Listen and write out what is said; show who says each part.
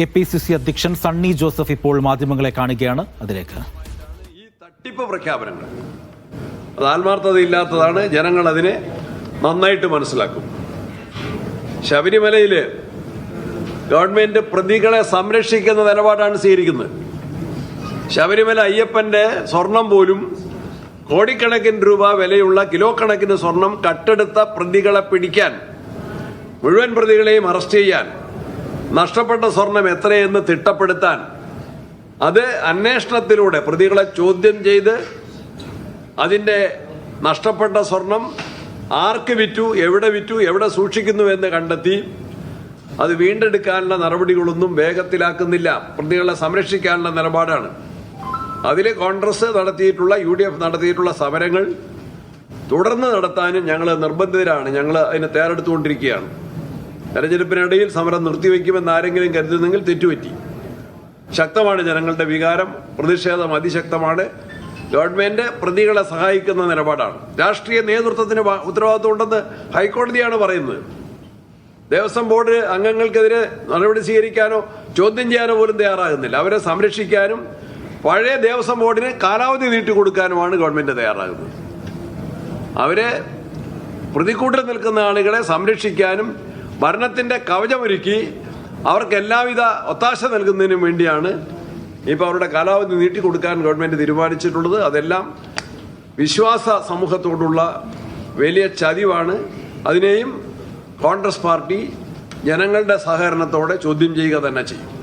Speaker 1: K P C C അധ്യക്ഷൻ സണ്ണി ജോസഫ് ഇപ്പോൾ മാധ്യമങ്ങളെ കാണുകയാണ്. അതിലേക്ക്.
Speaker 2: ഈ തട്ടിപ്പ് പ്രഖ്യാപനങ്ങൾ. അത് ആത്മാർത്ഥതയില്ലാത്തതാണ്. ജനങ്ങൾ അതിനെ നന്നായിട്ട് മനസ്സിലാക്കും. ശബരിമലയിൽ ഗവൺമെന്റ് പ്രതികളെ സംരക്ഷിക്കുന്ന നിലപാടാണ് സ്വീകരിക്കുന്നത്. ശബരിമല അയ്യപ്പന്റെ സ്വർണം പോലും കോടിക്കണക്കിന് രൂപ വിലയുള്ള കിലോ കണക്കിന് സ്വർണം കട്ടെടുത്ത പ്രതികളെ പിടിക്കാൻ മുഴുവൻ പ്രതികളെയും അറസ്റ്റ് ചെയ്യാൻ നഷ്ടപ്പെട്ട സ്വർണം എത്രയെന്ന് തിട്ടപ്പെടുത്താൻ അത് അന്വേഷണത്തിലൂടെ പ്രതികളെ ചോദ്യം ചെയ്ത് അതിന്റെ നഷ്ടപ്പെട്ട സ്വർണം ആർക്ക് വിറ്റു എവിടെ വിറ്റു എവിടെ സൂക്ഷിക്കുന്നു എന്ന് കണ്ടെത്തി അത് വീണ്ടെടുക്കാനുള്ള നടപടികളൊന്നും വേഗത്തിലാക്കുന്നില്ല. പ്രതികളെ സംരക്ഷിക്കാനുള്ള നിലപാടാണ്. അതിൽ കോൺഗ്രസ് നടത്തിയിട്ടുള്ള യു ഡി എഫ് നടത്തിയിട്ടുള്ള സമരങ്ങൾ തുടർന്ന് നടത്താനും ഞങ്ങൾ നിർബന്ധിതരാണ്. ഞങ്ങൾ അതിനെ തയ്യാറെടുത്തുകൊണ്ടിരിക്കുകയാണ്. തെരഞ്ഞെടുപ്പിനിടയിൽ സമരം നിർത്തിവെക്കുമെന്ന് ആരെങ്കിലും കരുതുന്നെങ്കിൽ തെറ്റുപറ്റി. ശക്തമാണ് ജനങ്ങളുടെ വികാരം പ്രതിഷേധം അതിശക്തമാണ്. ഗവൺമെന്റ് പ്രതികളെ സഹായിക്കുന്ന നിലപാടാണ്. രാഷ്ട്രീയ നേതൃത്വത്തിന് ഉത്തരവാദിത്വം ഉണ്ടെന്ന് ഹൈക്കോടതിയാണ് പറയുന്നത്. ദേവസ്വം ബോർഡ് അംഗങ്ങൾക്കെതിരെ നടപടി സ്വീകരിക്കാനോ ചോദ്യം ചെയ്യാനോ പോലും തയ്യാറാകുന്നില്ല. അവരെ സംരക്ഷിക്കാനും പഴയ ദേവസ്വം ബോർഡിന് കാലാവധി നീട്ടിക്കൊടുക്കാനുമാണ് ഗവൺമെന്റ് തയ്യാറാകുന്നത്. അവരെ പ്രതിക്കൂട്ടിൽ നിൽക്കുന്ന ആളുകളെ സംരക്ഷിക്കാനും ഭരണത്തിന്റെ കവചമൊരുക്കി അവർക്ക് എല്ലാവിധ ഒത്താശ നൽകുന്നതിനും വേണ്ടിയാണ് ഇപ്പോൾ അവരുടെ കാലാവധി നീട്ടിക്കൊടുക്കാൻ ഗവൺമെന്റ് തീരുമാനിച്ചിട്ടുള്ളത്. അതെല്ലാം വിശ്വാസ സമൂഹത്തോടുള്ള വലിയ ചതിവാണ്. അതിനെയും കോൺഗ്രസ് പാർട്ടി ജനങ്ങളുടെ സഹകരണത്തോടെ ചോദ്യം ചെയ്യുക തന്നെ ചെയ്യും.